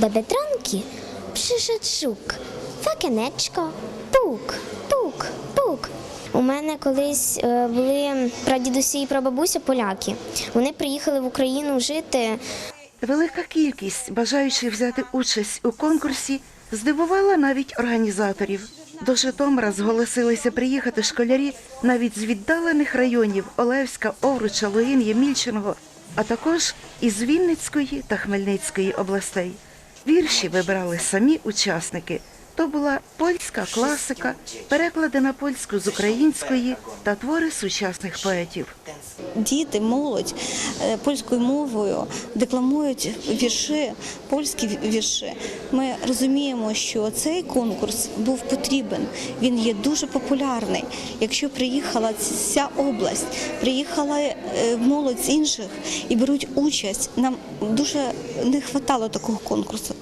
До Бетронки przyszedł żuk. Факенечко, пук, пук, пук. У мене колись е, були прадідусі і прабабуся поляки. Вони приїхали в Україну жити. Велика кількість бажаючих взяти участь у конкурсі здивувала навіть організаторів. До Житомира зголосилися приїхати школярі навіть з віддалених районів Олевська, Овруча, Лугин, Ємільчиного, а також із Вінницької та Хмельницької областей. Вірші вибрали самі учасники. То була польська класика, переклади на польську з української та твори сучасних поетів. діти, молодь е, польською мовою декламують вірші, польські вірші. Ми розуміємо, що цей конкурс був потрібен. Він є дуже популярний. Якщо приїхала вся область, приїхала е, молодь з інших і беруть участь, нам дуже не вистачало такого конкурсу.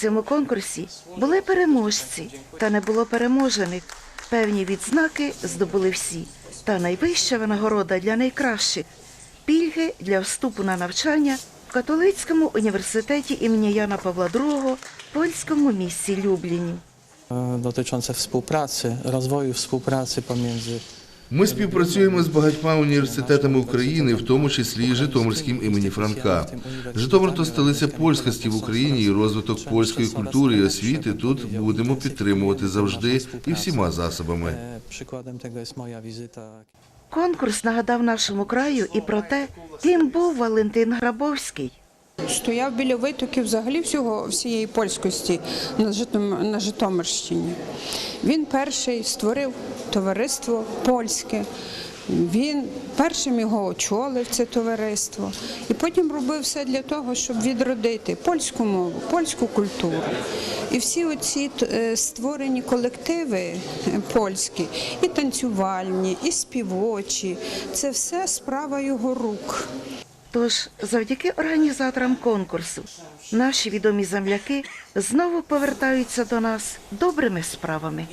Цьому конкурсі були переможці, та не було переможених. Певні відзнаки здобули всі. Та найвища винагорода для найкращих пільги для вступу на навчання в католицькому університеті імені Яна Павла II в польському місті Любліні. e, dotyczące współpracy, rozwoju współpracy pomiędzy Ми співпрацюємо з багатьма університетами України, в тому числі і Житомирським імені Франка. Житомир то столиця польськості в Україні і розвиток польської культури і освіти тут будемо підтримувати завжди і всіма засобами. E, Przykładem tego jest moja Конкурс нагадав нашому краю і про те, ким був Валентин Грабовський. Стояв біля витоків взагалі всього всієї польськості на Житомирщині. Він перший створив товариство польське. Він першим його очолив це товариство, і потім робив все для того, щоб відродити польську мову, польську культуру. І всі оці е, створені колективи е, польські, і танцювальні, і співочі, це все справа його рук. Тож, завдяки організаторам конкурсу, наші відомі земляки знову повертаються до нас добрими справами.